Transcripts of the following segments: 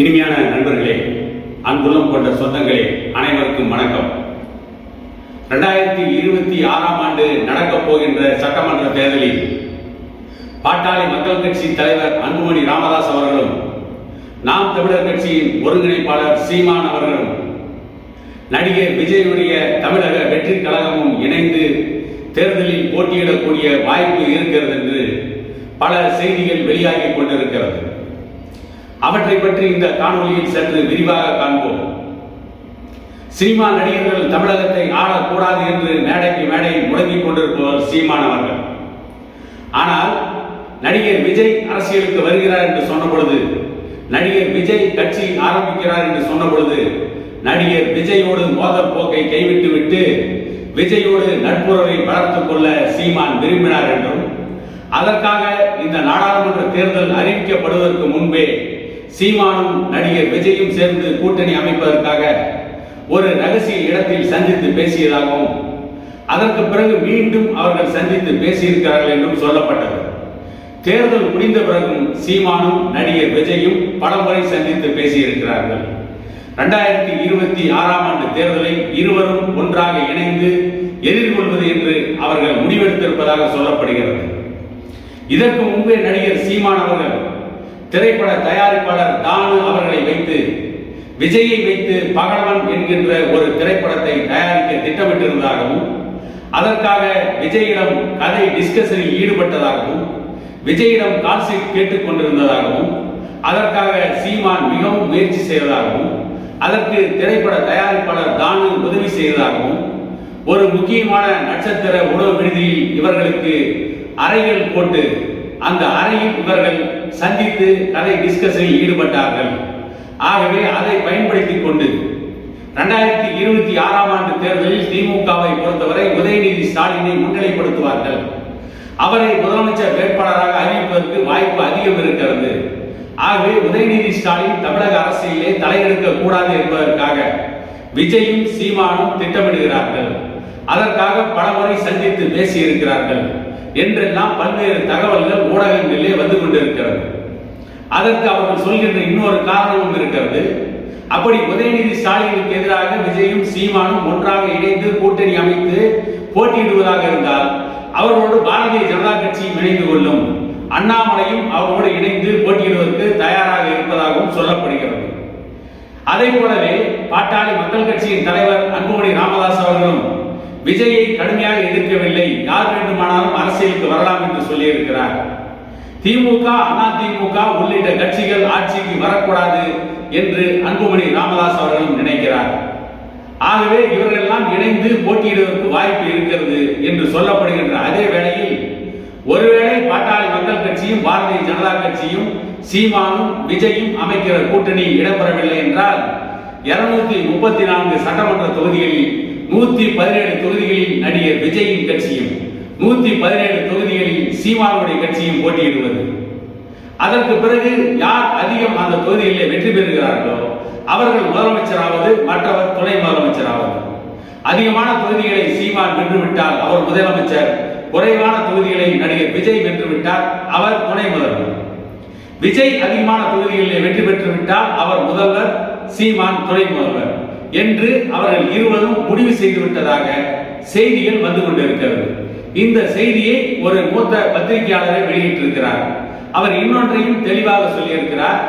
இனிமையான நண்பர்களே அன்புள்ளம் கொண்ட சொந்தங்களே அனைவருக்கும் வணக்கம். ரெண்டாயிரத்தி இருபத்தி ஆறாம் ஆண்டு நடக்கப் போகின்ற சட்டமன்ற தேர்தலில் பாட்டாளி மக்கள் கட்சி தலைவர் அன்புமணி ராமதாஸ் அவர்களும் நாம் தமிழர் கட்சியின் ஒருங்கிணைப்பாளர் சீமான் அவர்களும் நடிகர் விஜயுடைய தமிழக வெற்றி கழகமும் இணைந்து தேர்தலில் போட்டியிடக்கூடிய வாய்ப்பு இருக்கிறது என்று பல செய்திகள் வெளியாகி கொண்டிருக்கிறது. அவற்றை பற்றி இந்த காணொலியில் சற்று விரிவாக காண்போம். சினிமா நடிகர்கள் தமிழகத்தை ஆளக்கூடாது என்று மேடைக்கு மேடை முடங்கிக் கொண்டிருப்பவர் சீமான் அவர்கள். ஆனால் நடிகர் விஜய் அரசியலுக்கு வருகிறார் என்று சொன்ன பொழுது நடிகர் விஜய் கட்சி ஆரம்பிக்கிறார் என்று சொன்ன பொழுது நடிகர் விஜயோடு மோதல் போக்கை கைவிட்டு விட்டு விஜயோடு நட்புறவை வளர்த்துக் கொள்ள சீமான் விரும்பினார் என்றும் அதற்காக இந்த நாடாளுமன்ற தேர்தல் அறிவிக்கப்படுவதற்கு முன்பே சீமானும் நடிகர் விஜயும் சேர்ந்து கூட்டணி அமைப்பதற்காக ஒரு ரகசிய இடத்தில் சந்தித்து பேசியதாகவும் அதற்கு பிறகு மீண்டும் அவர்கள் சந்தித்து பேசியிருக்கிறார்கள் என்றும் சொல்லப்பட்டது. தேர்தல் முடிந்த பிறகும் சீமானும் நடிகர் விஜயும் பலமுறை சந்தித்து பேசியிருக்கிறார்கள். இரண்டாயிரத்தி இருபத்தி ஆறாம் ஆண்டு தேர்தலை இருவரும் ஒன்றாக இணைந்து எதிர்கொள்வது என்று அவர்கள் முடிவெடுத்திருப்பதாக சொல்லப்படுகிறது. இதற்கு முன்பே நடிகர் சீமான் அவர்கள் திரைப்பட தயாரிப்பாளர் தானு அவர்களை வைத்து விஜயை வைத்து பகலவன் என்கின்ற ஒரு திரைப்படத்தை தயாரிக்க திட்டமிட்டிருந்ததாகவும் அதற்காக விஜயிடம் கதை டிஸ்கஷனில் ஈடுபட்டதாகவும் விஜயிடம் கால்ஷீட் கேட்டுக்கொண்டிருந்ததாகவும் அதற்காக சீமான் மிகவும் முயற்சி செய்ததாகவும் அதற்கு திரைப்பட தயாரிப்பாளர் தானு உதவி செய்ததாகவும் ஒரு முக்கியமான நட்சத்திர உணவு விடுதியில் இவர்களுக்கு அறைகள் போட்டு அந்த அறையில் இவர்கள் சந்தித்து அதை டிஸ்கஷனில் ஈடுபட்டார்கள். ஆகவே அதை பயன்படுத்திக் கொண்டு இரண்டாயிரத்தி இருபத்தி ஆறாம் ஆண்டு தேர்தலில் திமுகவை பொறுத்தவரை உதயநிதி ஸ்டாலினை முன்னிலைப்படுத்துவார்கள். அவரை முதலமைச்சர் வேட்பாளராக அறிவிப்பதற்கு வாய்ப்பு அதிகம் இருக்கிறது. ஆகவே உதயநிதி ஸ்டாலின் தமிழக அரசியலே தலையெடுக்க கூடாது என்பதற்காக விஜயும் சீமானும் திட்டமிடுகிறார்கள். அதற்காக பலமுறை சந்தித்து பேசியிருக்கிறார்கள். என்றெல்லாம் பல்வேறு தகவல்கள் ஊடகங்களிலே வந்து கொண்டிருக்கிறது. அதற்கு அவர்கள் சொல்கின்ற இன்னொரு காரணமும் இருக்கிறது. அப்படி உதயநிதி ஸ்டாலினுக்கு எதிராக விஜயும் சீமானும் ஒன்றாக இணைந்து கூட்டணி அமைத்து போட்டியிடுவதாக இருந்தால் அவர்களோடு பாரதிய ஜனதா கட்சியும் இணைந்து கொள்ளும். அண்ணாமலையும் அவரோடு இணைந்து போட்டியிடுவதற்கு தயாராக இருப்பதாகவும் சொல்லப்படுகிறது. அதை போலவே பாட்டாளி மக்கள் கட்சியின் தலைவர் அன்புமணி ராமதாஸ் அவர்களும் விஜயை கடுமையாக எதிர்க்கவில்லை. யார் வேண்டுமானாலும் அரசியலுக்கு வரலாம் என்று சொல்லியிருக்கிறார். திமுக அதிமுக உள்ளிட்ட கட்சிகள் ஆட்சிக்கு வரக்கூடாது என்று அன்புமணி ராமதாஸ் அவர்களும் நினைக்கிறார். ஆகவே இவர்களெல்லாம் இணைந்து போட்டியிடுவதற்கு வாய்ப்பு இருக்கிறது என்று சொல்லப்படுகின்ற அதே வேளையில் ஒருவேளை பாட்டாளி மக்கள் கட்சியும் பாரதிய ஜனதா கட்சியும் சீமானும் விஜயும் அமைக்கிற கூட்டணி இடம்பெறவில்லை என்றால் இருநூத்தி முப்பத்தி நான்கு சட்டமன்ற தொகுதிகளில் நூத்தி பதினேழு தொகுதிகளில் நடிகர் விஜயின் கட்சியும் நூத்தி பதினேழு தொகுதிகளில் சீமானுடைய கட்சியும் போட்டியிடுவது. அதற்கு பிறகு யார் அதிகம் அந்த தொகுதிகளில் வெற்றி பெறுகிறார்களோ அவர்கள் முதலமைச்சராவது மற்றவர் துணை முதலமைச்சராவது. அதிகமான தொகுதிகளை சீமான் வென்றுவிட்டால் அவர் முதலமைச்சர் குறைவான தொகுதிகளை நடிகர் விஜய் வென்றுவிட்டார் அவர் துணை முதல்வர். விஜய் அதிகமான தொகுதிகளில் வெற்றி பெற்றுவிட்டால் அவர் முதல்வர் சீமான் துணை முதல்வர். என்று அவர்கள் இருவரும் முடிவு செய்து விட்டதாக செய்திகள் வந்து கொண்டிருக்கிறது. இந்த செய்தியை ஒரு மூத்த பத்திரிகையாளரை வெளியிட்டிருக்கிறார். அவர் இன்னொன்றையும் தெளிவாக சொல்லியிருக்கிறார்.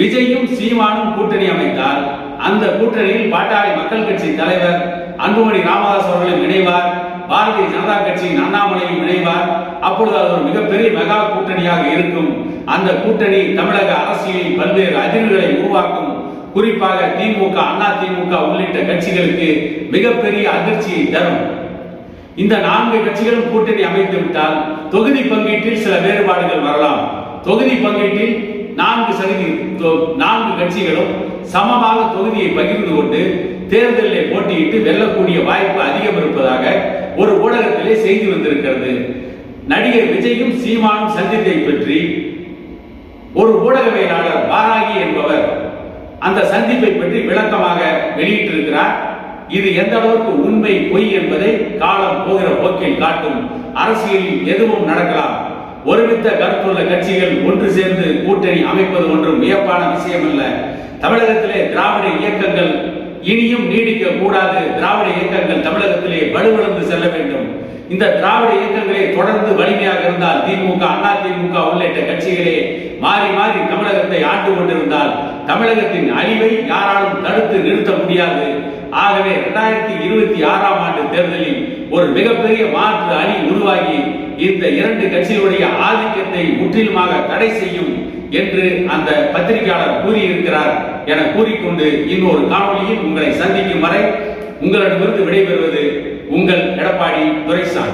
விஜயும் சீமானும் கூட்டணி அமைத்தால் அந்த கூட்டணியில் பாட்டாளி மக்கள் கட்சி தலைவர் அன்புமணி ராமதாஸ் அவர்களும் இணைவார். பாரதிய ஜனதா கட்சியின் அண்ணாமலையும் இணைவார். அப்பொழுது அது ஒரு மிகப்பெரிய மெகா கூட்டணியாக இருக்கும். அந்த கூட்டணி தமிழக அரசியலில் பல்வேறு அதிர்வுகளை உருவாக்கும் குறிப்பாக திமுக அண்ணா திமுக உள்ளிட்ட கட்சிகளுக்கு மிகப்பெரிய அதிர்ச்சியை தரும். இந்த நான்கு கட்சிகளும் கூட்டணி அமைத்து விட்டால் தொகுதி பங்கீட்டில் சில வேறுபாடுகள் வரலாம். தொகுதி பங்கீட்டில் நான்கு சதவீத தொ- நான்கு கட்சிகளும் சமமாக தொகுதியை பகிர்ந்து கொண்டு தேர்தலில் போட்டியிட்டு வெல்லக்கூடிய வாய்ப்பு அதிகம் இருப்பதாக ஒரு ஊடகத்திலே செய்தி வந்திருக்கிறது. நடிகர் விஜயும் சீமானும் சந்தித்தை பற்றி ஒரு ஊடகவியலாளர் பாராகி என்பவர் அந்த சந்திப்பை பற்றி விளக்கமாக வெளியிட்டிருக்கிறார். இது எந்த அளவுக்கு உண்மை பொய் என்பதை காலம் போகிற போக்கில் காட்டும். அரசியலில் எதுவும் நடக்கலாம். ஒருமித்த கருத்துள்ள கட்சிகள் ஒன்று சேர்ந்து கூட்டணி அமைப்பது ஒன்றும் வியப்பான விஷயம் அல்ல தமிழகத்திலே திராவிட இயக்கங்கள் இனியும் நீடிக்க கூடாது. திராவிட இயக்கங்கள் தமிழகத்திலே வலுவிழந்து செல்ல வேண்டும். இந்த திராவிட இயக்கங்களே தொடர்ந்து வலிமையாக இருந்தால் திமுக அண்ணா திமுக உள்ளிட்ட கட்சிகளே மாறி மாறி தமிழகத்தை ஆண்டு கொண்டிருந்தால் தமிழகத்தின் அழிவை யாராலும் தடுத்து நிறுத்த முடியாது. ஆகவே இரண்டாயிரத்தி இருபத்தி ஆறாம் ஆண்டு தேர்தலில் ஒரு மிகப்பெரிய மாற்று அணி உருவாகி இந்த இரண்டு கட்சிகளுடைய ஆதிக்கத்தை முற்றிலுமாக தடை செய்யும் என்று அந்த பத்திரிகையாளர் கூறியிருக்கிறார் என கூறிக்கொண்டு இன்னொரு காணொலியில் உங்களை சந்திக்கும் வரை உங்களிடமிருந்து விடைபெறுவது உங்கள் எடப்பாடி துரைசாமி.